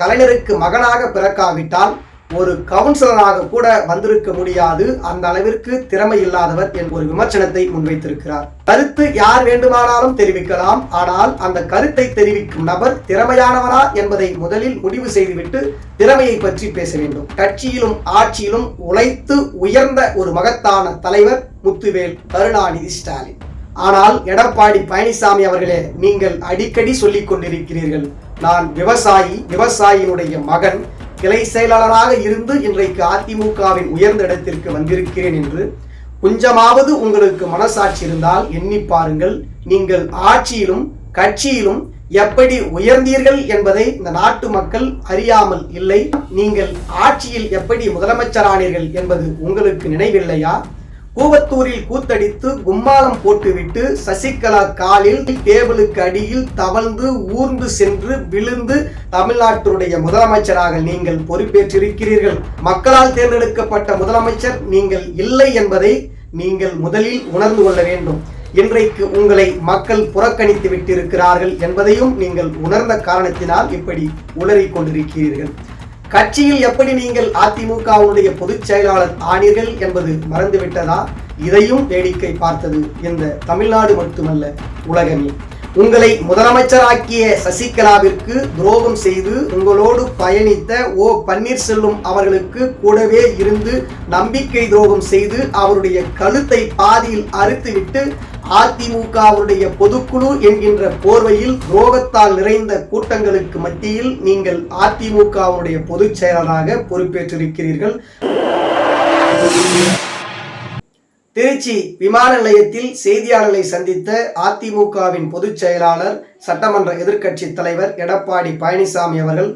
கலைஞருக்கு மகனாக பிறக்காவிட்டால் ஒரு கவுன்சிலராக கூட வந்திருக்க முடியாது. அந்த அளவிற்கு திறமை இல்லாதவர் என்ற ஒரு விமர்சனத்தை முன்வைத்திருக்கிறார். கருத்து யார் வேண்டுமானாலும் தெரிவிக்கலாம். ஆனால் அந்த கருத்தை தெரிவிக்கும் நபர் திறமையானவரா என்பதை முதலில் முடிவு செய்துவிட்டு திறமையை பற்றி பேச வேண்டும். கட்சியிலும் ஆட்சியிலும் உழைத்து உயர்ந்த ஒரு மகத்தான தலைவர் முத்துவேல் கருணாநிதி ஸ்டாலின். ஆனால் எடப்பாடி பழனிசாமி அவர்களே நீங்கள் அடிக்கடி சொல்லிக் கொண்டிருக்கிறீர்கள். நான் விவசாயி விவசாயியினுடைய மகன் கிளை செயலாளராக இருந்து இன்றைக்கு அதிமுகவின் உயர்ந்த இடத்திற்கு வந்திருக்கிறேன் என்று கொஞ்சமாவது உங்களுக்கு மனசாட்சி இருந்தால் எண்ணி பாருங்கள். நீங்கள் ஆட்சியிலும் கட்சியிலும் எப்படி உயர்ந்தீர்கள் என்பதை இந்த நாட்டு மக்கள் அறியாமல் இல்லை. நீங்கள் ஆட்சியில் எப்படி முதலமைச்சரானீர்கள் என்பது உங்களுக்கு நினைவில்லையா? கூவத்தூரில் கூத்தடித்து கும்மாளம் போட்டுவிட்டு சசிகலா காலில் டேபிளுக்கு அடியில் தவழ்ந்து ஊர்ந்து சென்று விழுந்து தமிழ்நாட்டினுடைய முதலமைச்சராக நீங்கள் பொறுப்பேற்றிருக்கிறீர்கள். மக்களால் தேர்ந்தெடுக்கப்பட்ட முதலமைச்சர் நீங்கள் இல்லை என்பதை நீங்கள் முதலில் உணர்ந்து கொள்ள வேண்டும். இன்றைக்கு உங்களை மக்கள் புறக்கணித்து விட்டிருக்கிறார்கள் என்பதையும் நீங்கள் உணர்ந்த காரணத்தினால் இப்படி உளறிக் கொண்டிருக்கிறீர்கள். கட்சியில் எப்படி நீங்கள் அதிமுகவுடைய பொதுச் செயலாளர் ஆனீர்கள் என்பது மறந்துவிட்டதா? இதையும் வேடிக்கை பார்த்தது இந்த தமிழ்நாடு மட்டுமல்ல உலகமே. உங்களை முதலமைச்சராக்கிய சசிகலாவிற்கு துரோகம் செய்து உங்களோடு பயணித்த ஓ பன்னீர்செல்வம் அவர்களுக்கு கூடவே இருந்து நம்பிக்கை துரோகம் செய்து அவருடைய கழுத்தை பாதியில் அறுத்துவிட்டு அதிமுகவுடைய பொதுக்குழு என்கின்ற போர்வையில் துரோகத்தால் நிறைந்த கூட்டங்களுக்கு மத்தியில் நீங்கள் அதிமுகவுடைய பொதுச் செயலராக பொறுப்பேற்றிருக்கிறீர்கள். திருச்சி விமான நிலையத்தில் செய்தியாளர்களை சந்தித்த அதிமுகவின் பொதுச் செயலாளர் சட்டமன்ற எதிர்க்கட்சி தலைவர் எடப்பாடி பழனிசாமி அவர்கள்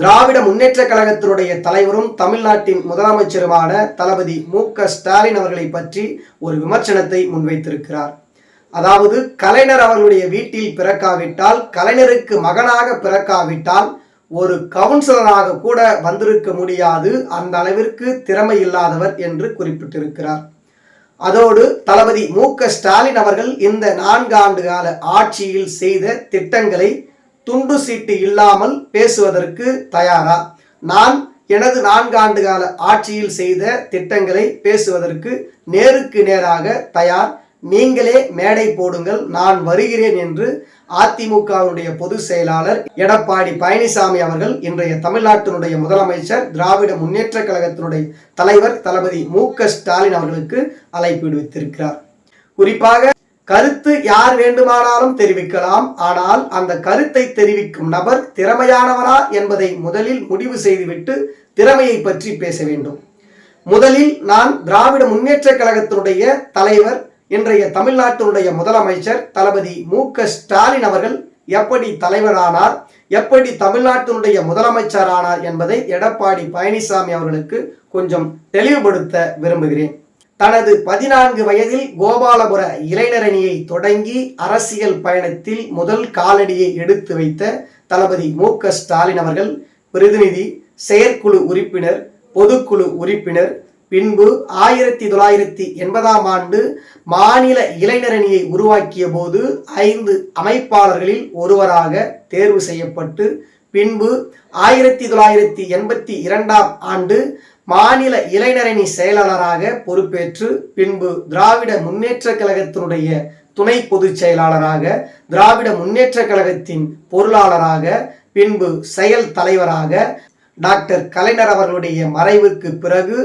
திராவிட முன்னேற்ற கழகத்தினுடைய தலைவரும் தமிழ்நாட்டின் முதலமைச்சருமான தளபதி மு க ஸ்டாலின் அவர்களை பற்றி ஒரு விமர்சனத்தை முன்வைத்திருக்கிறார். அதாவது கலைஞர் அவர்களுடைய வீட்டில் பிறக்காவிட்டால் கலைஞருக்கு மகனாக பிறக்காவிட்டால் ஒரு கவுன்சிலராக கூட வந்திருக்க முடியாது. அந்த அளவிற்கு திறமை இல்லாதவர் என்று குறிப்பிட்டிருக்கிறார். அதோடு தளபதி மு க ஸ்டாலின் அவர்கள் இந்த நான்கு ஆண்டு கால ஆட்சியில் செய்த திட்டங்களை துண்டு சீட்டு இல்லாமல் பேசுவதற்கு தயாரா? நான் எனது நான்காண்டு கால ஆட்சியில் செய்த திட்டங்களை பேசுவதற்கு நேருக்கு நேராக தயார். நீங்களே மேடை போடுங்கள் நான் வருகிறேன் என்று அதிமுகவினுடைய பொதுச் செயலாளர் எடப்பாடி பழனிசாமி அவர்கள் இன்றைய தமிழ்நாட்டினுடைய முதலமைச்சர் திராவிட முன்னேற்ற கழகத்தினுடைய தலைவர் தளபதி மு ஸ்டாலின் அவர்களுக்கு அழைப்பு விடுத்திருக்கிறார். குறிப்பாக கருத்து யார் வேண்டுமானாலும் தெரிவிக்கலாம். ஆனால் அந்த கருத்தை தெரிவிக்கும் நபர் திறமையானவரா என்பதை முதலில் முடிவு செய்துவிட்டு திறமையை பற்றி பேச வேண்டும். முதலில் நான் திராவிட முன்னேற்ற கழகத்தினுடைய தலைவர் இன்றைய தமிழ்நாட்டினுடைய முதலமைச்சர் தளபதி மு க ஸ்டாலின் அவர்கள் எப்படி தலைவரானார் எப்படி தமிழ்நாட்டினுடைய முதலமைச்சரானார் என்பதை எடப்பாடி பழனிசாமி அவர்களுக்கு கொஞ்சம் தெளிவுபடுத்த விரும்புகிறேன். தனது பதினான்கு வயதில் கோபாலபுர இளைஞரணியை தொடங்கி அரசியல் பயணத்தில் முதல் காலடியை எடுத்து வைத்த தளபதி மு க ஸ்டாலின் அவர்கள் பிரதிநிதி செயற்குழு உறுப்பினர் பொதுக்குழு உறுப்பினர் பின்பு ஆயிரத்தி தொள்ளாயிரத்தி எண்பதாம் ஆண்டு மாநில இளைஞரணியை உருவாக்கிய போது ஐந்து அமைப்பாளர்களில் ஒருவராக தேர்வு செய்யப்பட்டு பின்பு ஆயிரத்தி தொள்ளாயிரத்தி எண்பத்தி இரண்டாம் ஆண்டு மாநில இளைஞரணி செயலாளராக பொறுப்பேற்று பின்பு திராவிட முன்னேற்ற கழகத்தினுடைய துணை பொதுச் செயலாளராக திராவிட முன்னேற்ற கழகத்தின் பொருளாளராக பின்பு செயல் தலைவராக டாக்டர் கலைஞர் அவர்களுடைய மறைவுக்கு பிறகு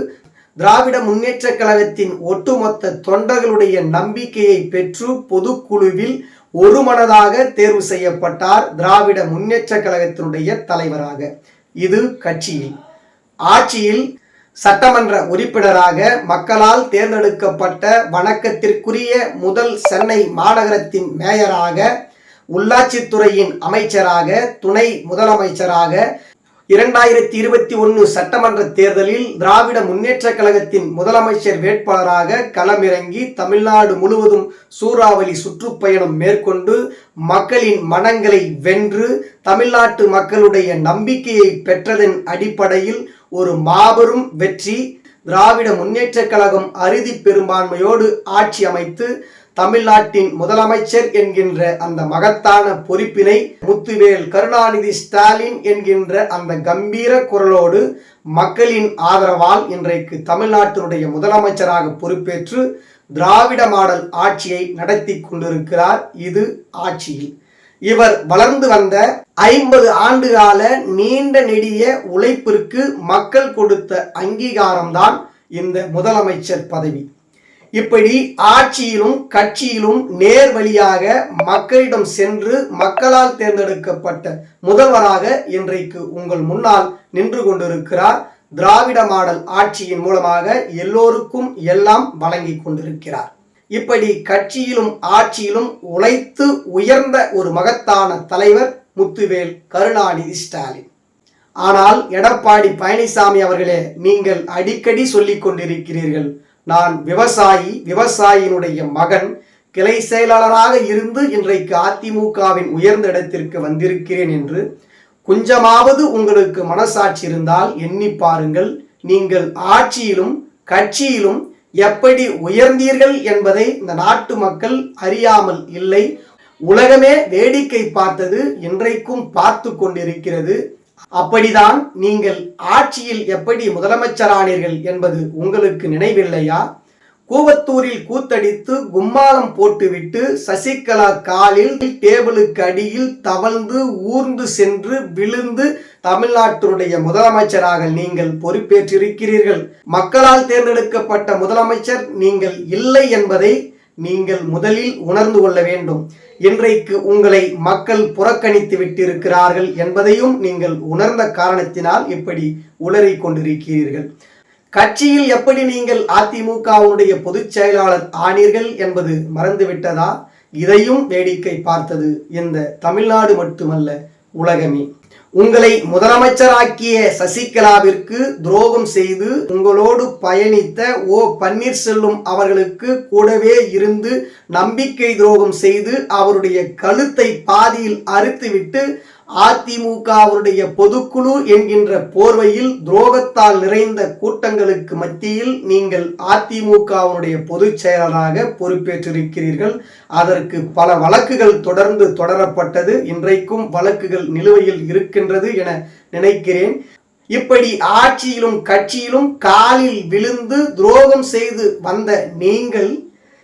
திராவிட முன்னேற்ற கழகத்தின் ஒட்டுமொத்த தொண்டர்களுடைய நம்பிக்கையை பெற்று பொதுக்குழுவில் ஒருமனதாக தேர்வு செய்யப்பட்டார் திராவிட முன்னேற்ற கழகத்தினுடைய தலைவராக. இது கட்சியில். ஆட்சியில் சட்டமன்ற உறுப்பினராக மக்களால் தேர்ந்தெடுக்கப்பட்ட வணக்கத்திற்குரிய முதல் சென்னை மாநகரத்தின் மேயராக உள்ளாட்சித்துறையின் அமைச்சராக துணை முதலமைச்சராக இரண்டாயிரத்தி இருபத்தி ஒன்று சட்டமன்ற தேர்தலில் திராவிட முன்னேற்ற கழகத்தின் முதலமைச்சர் வேட்பாளராக களமிறங்கி தமிழ்நாடு முழுவதும் சூறாவளி சுற்றுப்பயணம் மேற்கொண்டு மக்களின் மனங்களை வென்று தமிழ்நாட்டு மக்களுடைய நம்பிக்கையை பெற்றதன் அடிப்படையில் ஒரு மாபெரும் வெற்றி திராவிட முன்னேற்றக் கழகம் அறுதி பெரும்பான்மையோடு ஆட்சி அமைத்து தமிழ்நாட்டின் முதலமைச்சர் என்கின்ற அந்த மகத்தான பொறுப்பினை முத்துவேல் கருணாநிதி ஸ்டாலின் என்கின்ற அந்த கம்பீர குரலோடு மக்களின் ஆதரவால் இன்றைக்கு தமிழ்நாட்டினுடைய முதலமைச்சராக பொறுப்பேற்று திராவிட மாடல் ஆட்சியை நடத்தி கொண்டிருக்கிறார். இது ஆட்சியில். இவர் வளர்ந்து வந்த ஐம்பது ஆண்டுகால நீண்ட நெடிய உழைப்பிற்கு மக்கள் கொடுத்த அங்கீகாரம்தான் இந்த முதலமைச்சர் பதவி. இப்படி ஆட்சியிலும் கட்சியிலும் நேர் வழியாக மக்களிடம் சென்று மக்களால் தேர்ந்தெடுக்கப்பட்ட முதல்வராக இன்றைக்கு உங்கள் முன்னால் நின்று கொண்டிருக்கிறார். திராவிட மாடல் ஆட்சியின் மூலமாக எல்லோருக்கும் எல்லாம் வழங்கி கொண்டிருக்கிறார். இப்படி கட்சியிலும் ஆட்சியிலும் உழைத்து உயர்ந்த ஒரு மகத்தான தலைவர் முத்துவேல் கருணாநிதி ஸ்டாலின். ஆனால் எடப்பாடி பழனிசாமி அவர்களே நீங்கள் அடிக்கடி சொல்லிக் கொண்டிருக்கிறீர்கள் நான் விவசாயி விவசாயியினுடைய மகன் கிளை செயலாளராக இருந்து இன்றைக்கு அதிமுகவின் உயர்ந்த இடத்திற்கு வந்திருக்கிறேன் என்று கொஞ்சமாவது உங்களுக்கு மனசாட்சி இருந்தால் எண்ணி பாருங்கள். நீங்கள் ஆட்சியிலும் கட்சியிலும் எப்படி உயர்ந்தீர்கள் என்பதை இந்த நாட்டு மக்கள் அறியாமல் இல்லை. உலகமே வேடிக்கை பார்த்தது இன்றைக்கும் பார்த்து கொண்டிருக்கிறது. அப்படிதான் நீங்கள் ஆட்சியில் எப்படி முதலமைச்சரானீர்கள் என்பது உங்களுக்கு நினைவில்லையா? கூவத்தூரில் கூத்தடித்து கும்மாளம் போட்டுவிட்டு சசிகலா காலில் டேபிளுக்கு அடியில் தவழ்ந்து ஊர்ந்து சென்று விழுந்து தமிழ்நாட்டினுடைய முதலமைச்சராக நீங்கள் பொறுப்பேற்றிருக்கிறீர்கள். மக்களால் தேர்ந்தெடுக்கப்பட்ட முதலமைச்சர் நீங்கள் இல்லை என்பதை நீங்கள் முதலில் உணர்ந்து கொள்ள வேண்டும். இன்றைக்கு உங்களை மக்கள் புறக்கணித்து விட்டிருக்கிறார்கள் என்பதையும் நீங்கள் உணர்ந்த காரணத்தினால் இப்படி உளறிக் கொண்டிருக்கிறீர்கள். கட்சியில் எப்படி நீங்கள் அதிமுகவுடைய பொதுச் செயலாளர் ஆனீர்கள் என்பது மறந்துவிட்டதா? இதையும் வேடிக்கை பார்த்தது இந்த தமிழ்நாடு மட்டுமல்ல உலகமே. உங்களை முதலமைச்சராக்கிய சசிகலாவிற்கு துரோகம் செய்து உங்களோடு பயணித்த ஓ பன்னீர்செல்வம் அவர்களுக்கு கூடவே இருந்து நம்பிக்கை துரோகம் செய்து அவருடைய கழுத்தை பாதியில் அறுத்துவிட்டு அதிமுகவுடைய பொதுக்குழு என்கின்ற போர்வையில் துரோகத்தால் நிறைந்த கூட்டங்களுக்கு மத்தியில் நீங்கள் அதிமுகவுடைய பொதுச் செயலராக பொறுப்பேற்றிருக்கிறீர்கள். அதற்கு பல வழக்குகள் தொடர்ந்து தொடரப்பட்டது. இன்றைக்கும் வழக்குகள் நிலுவையில் இருக்கின்றது என நினைக்கிறேன். இப்படி ஆட்சியிலும் கட்சியிலும் காலில் விழுந்து துரோகம் செய்து வந்த நீங்கள்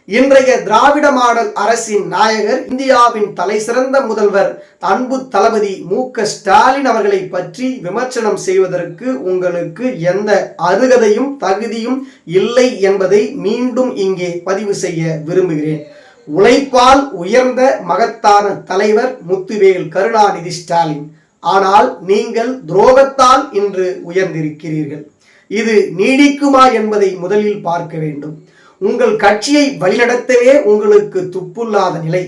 இன்றைய திராவிட மாடல் அரசின் நாயகர் இந்தியாவின் தலை சிறந்த முதல்வர் அன்பு தளபதி மு க ஸ்டாலின் அவர்களை பற்றி விமர்சனம் செய்வதற்கு உங்களுக்கு எந்த அருகதையும் தகுதியும் இல்லை என்பதை மீண்டும் இங்கே பதிவு செய்ய விரும்புகிறேன். உழைப்பால் உயர்ந்த மகத்தான தலைவர் முத்துவேல் கருணாநிதி ஸ்டாலின். ஆனால் நீங்கள் துரோகத்தால் இன்று உயர்ந்திருக்கிறீர்கள். இது நீடிக்குமா என்பதை முதலில் பார்க்க வேண்டும். உங்கள் கட்சியை வழிநடத்தவே உங்களுக்கு துப்புல்லாத நிலை.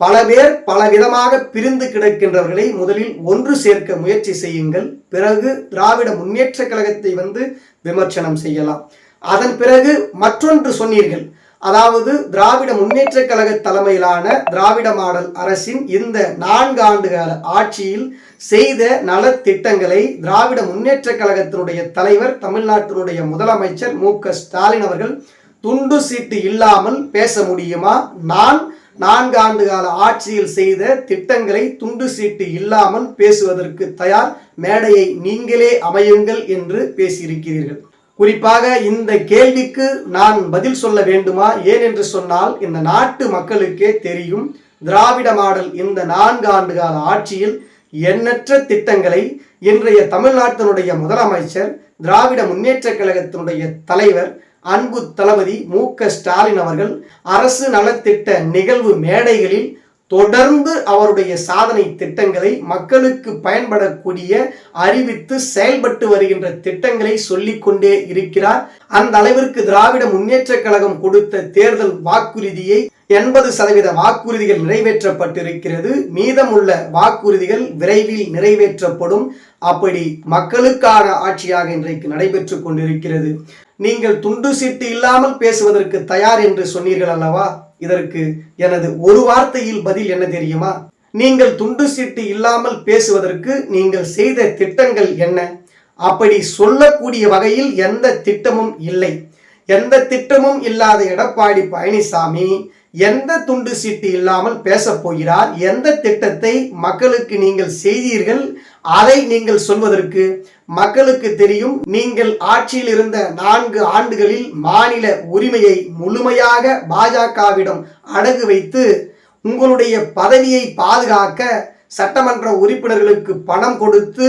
பல பேர் பல விதமாக பிரிந்து கிடக்கின்றவர்களை முதலில் ஒன்று சேர்க்க முயற்சி செய்யுங்கள். பிறகு திராவிட முன்னேற்ற கழகத்தை வந்து விமர்சனம் செய்யலாம். அதன் பிறகு மற்றொன்று சொன்னீர்கள். அதாவது திராவிட முன்னேற்ற கழக தலைமையிலான திராவிட மாடல் அரசின் இந்த நான்கு ஆண்டுகால ஆட்சியில் செய்த நலத்திட்டங்களை திராவிட முன்னேற்ற கழகத்தினுடைய தலைவர் தமிழ்நாட்டினுடைய முதலமைச்சர் மு க ஸ்டாலின் அவர்கள் துண்டு சீட்டு இல்லாமல் பேச முடியுமா? நான் நான்கு ஆண்டு கால ஆட்சியில் செய்த திட்டங்களை துண்டு சீட்டு இல்லாமல் பேசுவதற்கு தயார் மேடையை நீங்களே அமையுங்கள் என்று பேசியிருக்கிறீர்கள். குறிப்பாக இந்த கேள்விக்கு நான் பதில் சொல்ல வேண்டுமா? ஏன் என்று சொன்னால் இந்த நாட்டு மக்களுக்கே தெரியும் திராவிட மாடல் இந்த நான்கு ஆண்டு கால ஆட்சியில் எண்ணற்ற திட்டங்களை இன்றைய தமிழ்நாட்டினுடைய முதலமைச்சர் திராவிட முன்னேற்ற கழகத்தினுடைய தலைவர் அன்பு தளபதி மு ஸ்டாலின் அவர்கள் அரசு நலத்திட்ட நிகழ்வு மேடைகளில் தொடர்ந்து அவருடைய சாதனை திட்டங்களை மக்களுக்கு பயன்படக்கூடிய அறிவித்து செயல்பட்டு வருகின்ற திட்டங்களை சொல்லிக்கொண்டே இருக்கிறார். அந்த அளவிற்கு திராவிட முன்னேற்ற கழகம் கொடுத்த தேர்தல் வாக்குறுதியை எண்பது சதவீத வாக்குறுதிகள் நிறைவேற்றப்பட்டிருக்கிறது. மீதமுள்ள வாக்குறுதிகள் விரைவில் நிறைவேற்றப்படும். அப்படி மக்களுக்கான ஆட்சியாக இன்றைக்கு நடைபெற்று கொண்டிருக்கிறது. நீங்கள் துண்டு சீட்டு இல்லாமல் பேசுவதற்கு தயார் என்று சொன்னீர்கள் அல்லவா? இதற்கு எனது ஒரு வார்த்தையில் பதில் என்ன தெரியுமா? நீங்கள் துண்டு சீட்டு இல்லாமல் பேசுவதற்கு நீங்கள் செய்த திட்டங்கள் என்ன? அப்படி சொல்லக்கூடிய வகையில் எந்த திட்டமும் இல்லை. எந்த திட்டமும் இல்லாத எடப்பாடி பழனிசாமி எந்த துண்டு சீட்டு இல்லாமல் பேசப் போகிறார்? எந்த திட்டத்தை மக்களுக்கு நீங்கள் செய்தீர்கள்? அதை நீங்கள் சொல்வதற்கு மக்களுக்கு தெரியும். நீங்கள் ஆட்சியில் இருந்த நான்கு ஆண்டுகளில் மாநில உரிமையை முழுமையாக பாஜகவிடம் அடகு வைத்து உங்களுடைய பதவியை பாதுகாக்க சட்டமன்ற உறுப்பினர்களுக்கு பணம் கொடுத்து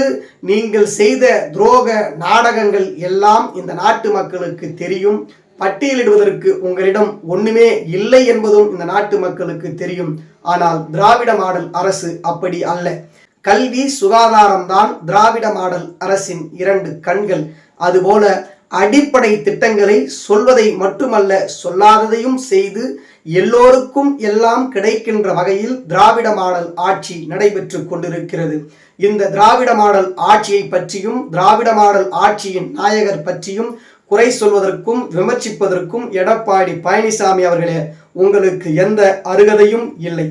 நீங்கள் செய்த துரோக நாடகங்கள் எல்லாம் இந்த நாட்டு மக்களுக்கு தெரியும். பட்டியலிடுவதற்கு உங்களிடம் ஒண்ணுமே இல்லை என்பதும் இந்த நாட்டு மக்களுக்கு தெரியும். ஆனால் திராவிட மாடல் அரசு அப்படி அல்ல. கல்வி சுகாதாரம்தான் திராவிட மாடல் அரசின் இரண்டு கண்கள். அதுபோல அடிப்படை திட்டங்களை சொல்வதை மட்டுமல்ல சொல்லாததையும் செய்து எல்லோருக்கும் எல்லாம் கிடைக்கின்ற வகையில் திராவிட மாடல் ஆட்சி நடைபெற்று கொண்டிருக்கிறது. இந்த திராவிட மாடல் ஆட்சியை பற்றியும் திராவிட மாடல் ஆட்சியின் நாயகர் பற்றியும் குறை சொல்வதற்கும் விமர்சிப்பதற்கும் எடப்பாடி பழனிசாமி அவர்களே உங்களுக்கு எந்த அருகதையும் இல்லை.